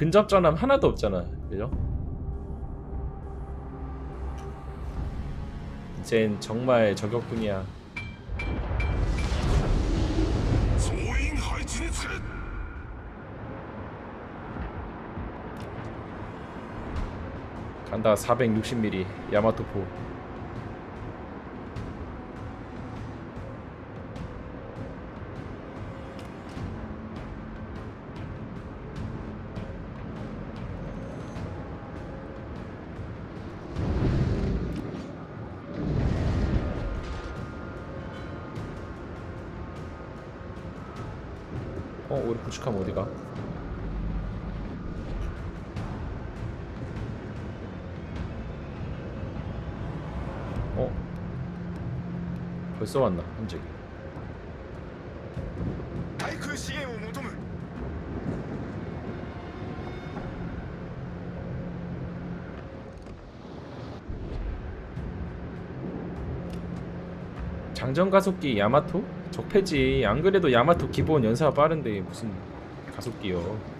근접 전함 하나도 없잖아. 그죠? 이젠 정말 저격군이야. 간다 460mm 야마토포. 어, 우리 부축하면 어디가? 어? 벌써 왔나? 한적이 장전 가속기 야마토? 적폐지. 안 그래도 야마토 기본 연사가 빠른데 무슨 가속기요?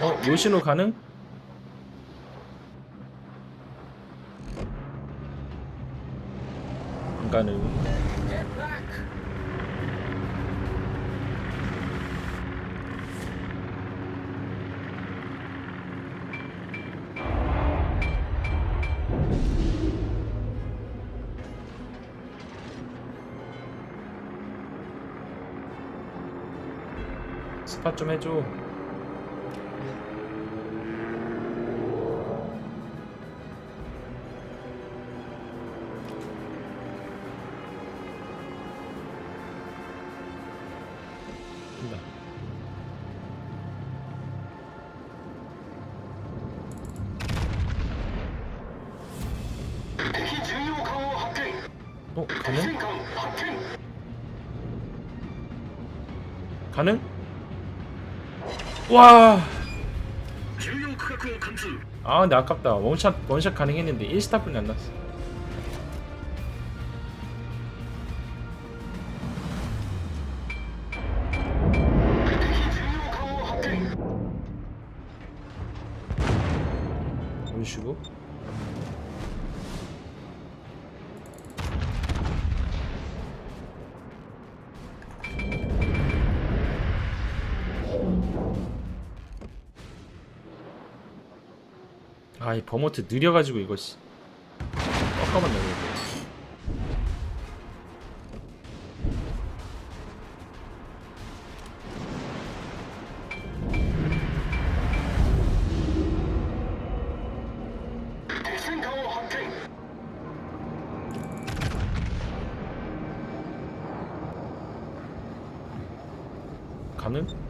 어 요시노 가능? 안 가능. 스팟 좀 해줘. 네. 어, 가능? 와. 아 근데 아깝다. 원샷 원샷 가능했는데 1스타뿐이 안 났어. 아이 버모트 느려가지고 이거 씨 깜깜한 나네 가능?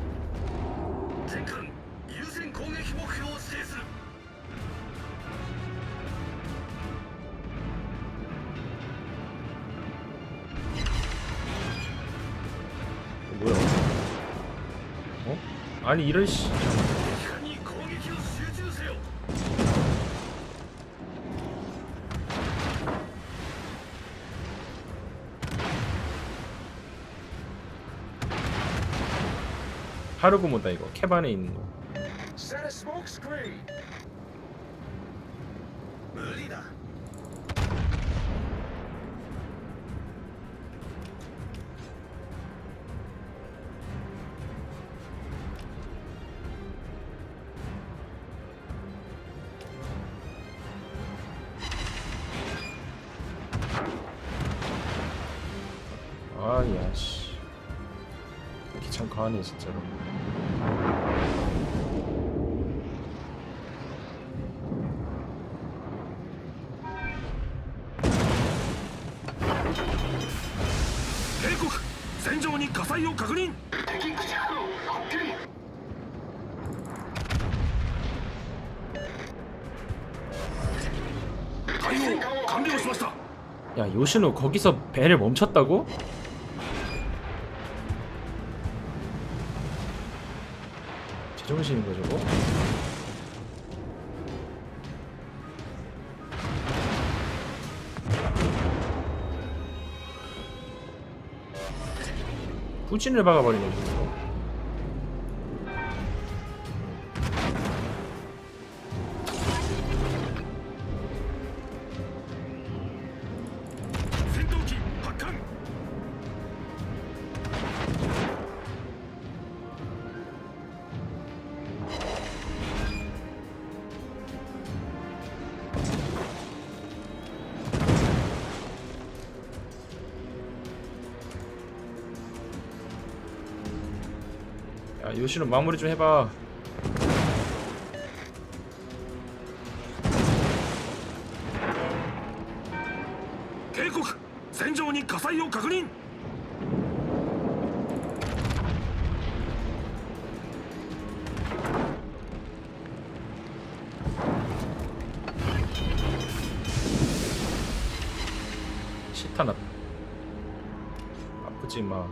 아니 이런 씨. 하루고 뭐다 이거. 캐반에 있는 거. 야, 씨. 귀찮고 하네 진짜로. 야 요시노 거기서 배를 멈췄다고? 제정신인가 저거? 후진을 박아버리네 저거 요시로 마무리 좀 해봐 계곡! 전장에 가사이를 확인! 시타나 아프지 마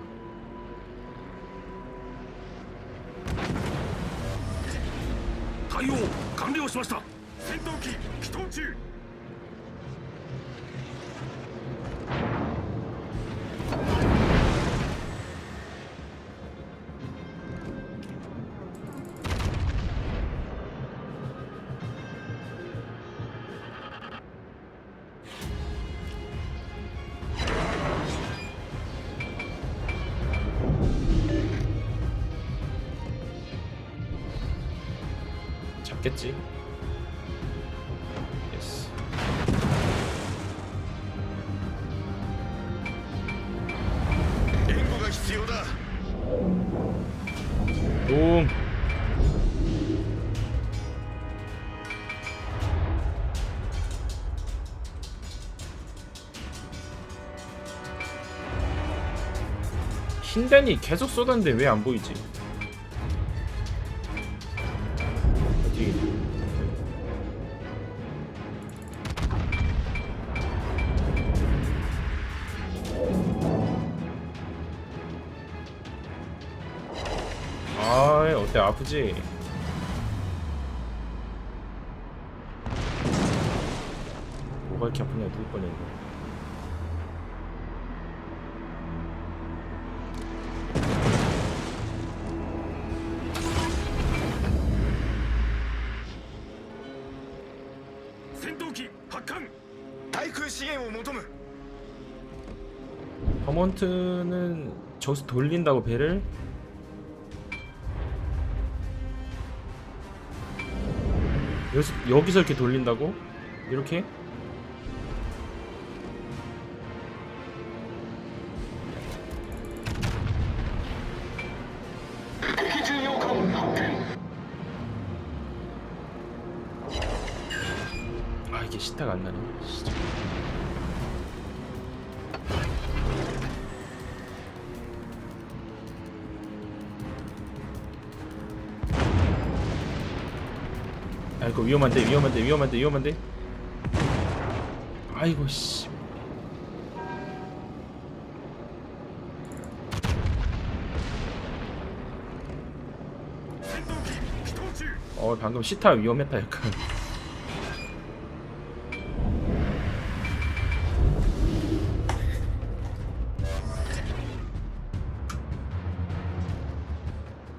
対応完了しました戦闘機起動中 잡겠지 예스 援護が必要だ 돔 흰단이 계속 쏟았는데 왜 안 보이지? 어디? 아 어때 아프지? 뭐가 이렇게 아프냐 누울 뻔했네 그 対空支援を求む 버먼트는 저기서 돌린다고 배를? 여기서, 여기서 이렇게 돌린다고? 이렇게? 아 이거 위험한데 위험한데 위험한데 위험한데. 아이고 씨. 어 방금 시타 위험했다 약간.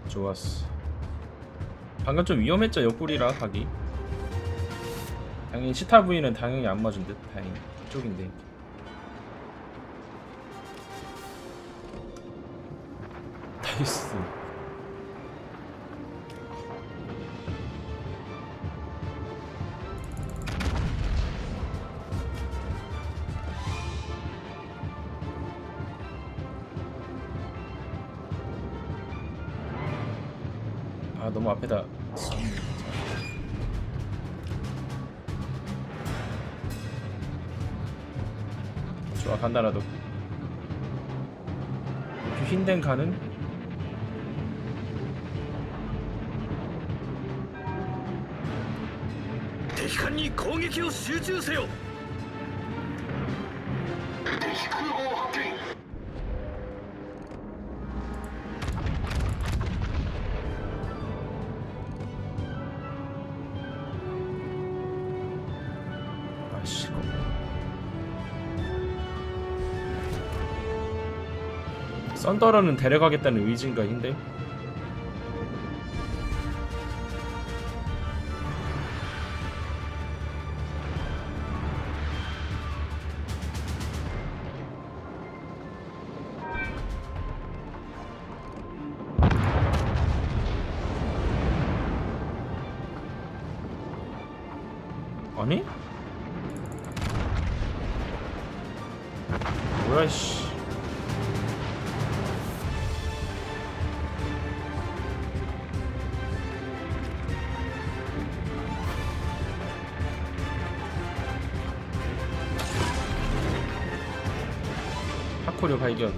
좋았어 방금 좀 위험했죠 옆구리라 가기. 당연히 시타 부위는 당연히 안 맞은 듯. 다행히. 이쪽인데. 나이스. 아 너무 앞에다 간다라도 귀신된 가는 대기관이 공격을 집중하세요. 대기관 썬더러는 데려가겠다는 의지인가 힌데 아니? 뭐야 씨 발견.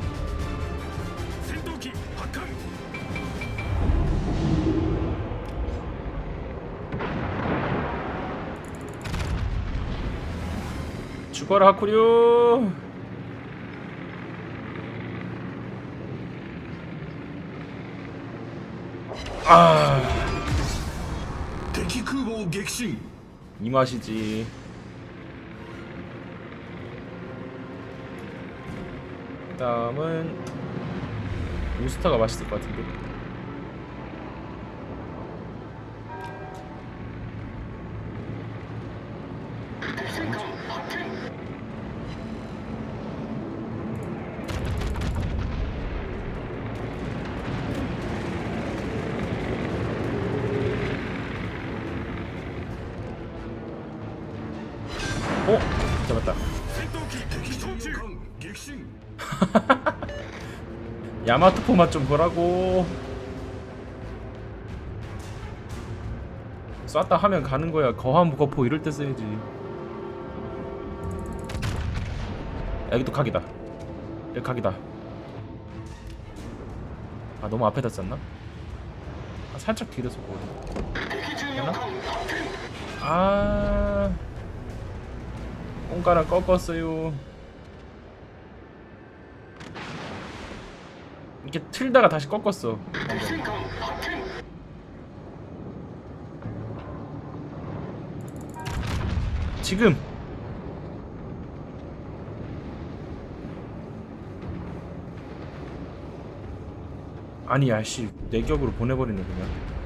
죽어라 하쿠류! 아. 대기 크고 객신. 이 맛이지. 다음은 우스타가 맛있을 것 같은데. 야마토 포 맛 좀 보라고. 쐈다 하면 가는 거야. 거함 거포 이럴 때 써야지. 여기도 각이다. 여기 각이다. 아 너무 앞에다 쐈나? 아, 살짝 뒤로 쏘거든. 되나? 아. 꽁가랑 꺾었어요. 이렇게 틀다가 다시 꺾었어. 지금. 아니 야씨 내 격으로 보내버리네 그냥.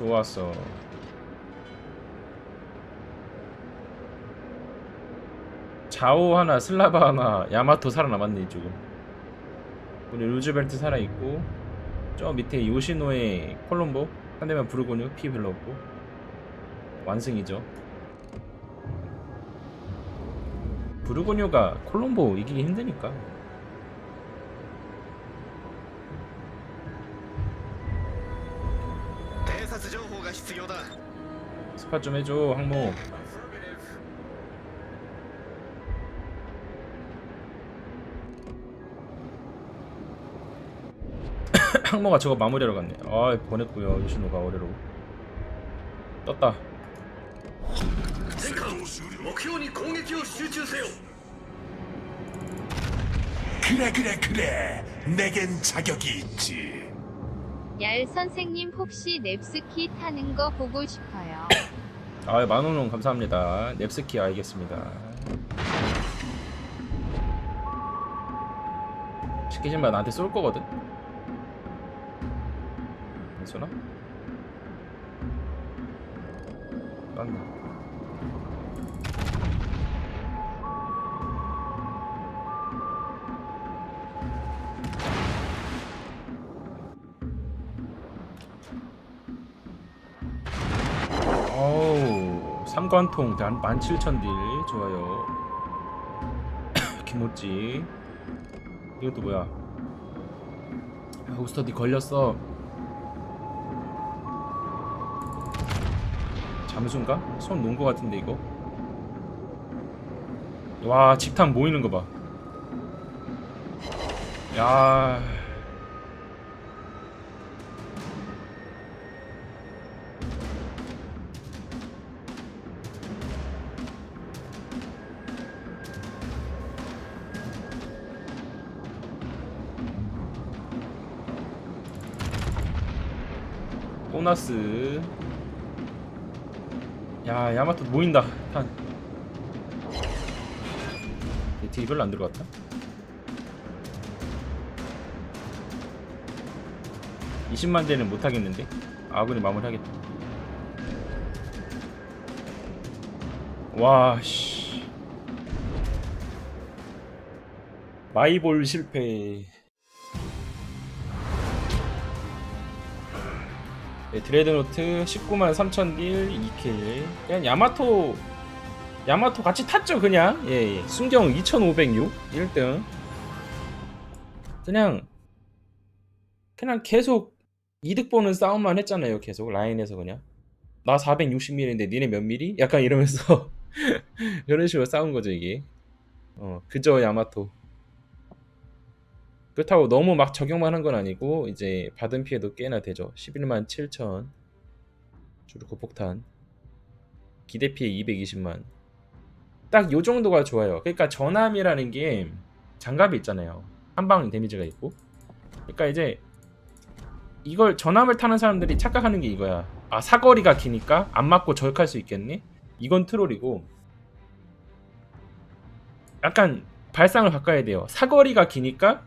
좋았어. 자오 하나, 슬라바 하나, 야마토 살아남았네 이쪽은. 우리 루즈벨트 살아 있고, 저 밑에 요시노의 콜롬보, 상대면 부르고뉴 피 별로 없고, 완승이죠. 부르고뉴가 콜롬보 이기기 힘드니까. 偵察情報が必要だ 스팟 좀 해줘 항모. 항모가 저거 마무리하러 갔네. 아 보냈고요 요시노가 어뢰로 떴다. 目標に攻撃を集中せよ 그래 그래 그래 내겐 자격이 있지 얄 선생님 혹시 넵스키 타는 거 보고 싶어요. 아 만원원 감사합니다 넵스키 알겠습니다 시키지만 나한테 쏠 거거든 안 쏘나? 쐈네 단 17,000딜 좋아요. 김모찌. 이것도 뭐야? 호스터디 걸렸어. 잠수인가? 손 놓은 거 같은데 이거? 와 집탐 모이는 거봐. 야 보너스. 야 야마토 모인다. 탄 딜이 별로 안 들어갔다. (20만) 대는 못하겠는데? 아군이 마무리하겠다. 와씨. 마이볼 실패 네, 드레드노트 19만 3천 딜 2킬 그냥 야마토 야마토 같이 탔죠 그냥? 예, 예. 순경 2506 1등. 그냥 그냥 계속 이득 보는 싸움만 했잖아요 계속. 라인에서 그냥. 나 460mm인데 니네 몇 미리? 약간 이러면서 그런 식으로 싸운 거죠 이게. 어 그저 야마토 그렇다고 너무 막 적용만 한 건 아니고 이제 받은 피해도 꽤나 되죠. 11만 7천 주루코 폭탄 기대 피해 220만 딱 요 정도가 좋아요. 그러니까 전함이라는 게 장갑이 있잖아요. 한방 데미지가 있고 그러니까 이제 이걸 전함을 타는 사람들이 착각하는 게 이거야. 아 사거리가 기니까 안 맞고 저격할 수 있겠니? 이건 트롤이고 약간 발상을 바꿔야 돼요. 사거리가 기니까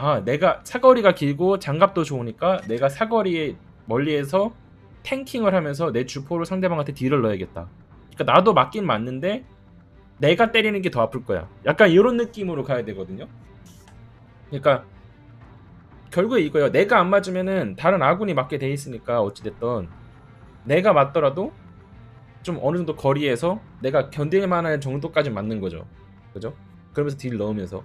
아 내가 사거리가 길고 장갑도 좋으니까 내가 사거리에 멀리에서 탱킹을 하면서 내 주포로 상대방한테 딜을 넣어야겠다. 그러니까 나도 맞긴 맞는데 내가 때리는 게 더 아플 거야. 약간 이런 느낌으로 가야 되거든요. 그러니까 결국에 이거예요. 내가 안 맞으면은 다른 아군이 맞게 돼 있으니까 어찌됐든 내가 맞더라도 좀 어느 정도 거리에서 내가 견딜 만한 정도까지 맞는 거죠. 그죠? 그러면서 딜 넣으면서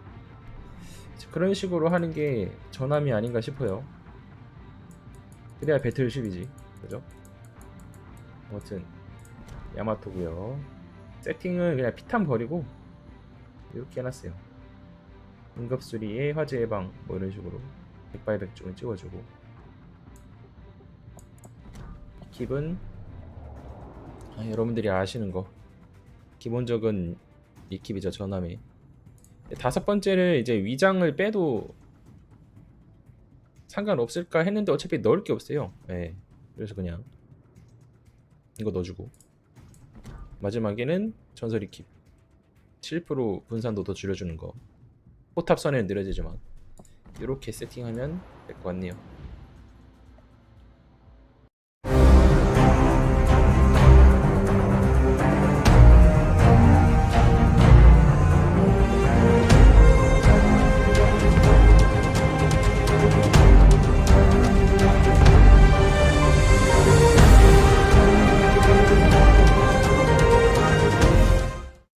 그런 식으로 하는 게 전함이 아닌가 싶어요. 그래야 배틀쉽이지, 그죠? 아무튼 야마토고요. 세팅은 그냥 피탄 버리고 이렇게 해놨어요. 응급수리에 화재 예방 뭐 이런 식으로 백발백중을 찍어주고 킵은 아, 여러분들이 아시는 거 기본적인 이 킵이죠 전함이 다섯 번째를 이제 위장을 빼도 상관없을까 했는데 어차피 넣을 게 없어요. 예. 그래서 그냥 이거 넣어주고 마지막에는 전설이 킵 7% 분산도 더 줄여주는 거 포탑 선에는 느려지지만 이렇게 세팅하면 될 것 같네요.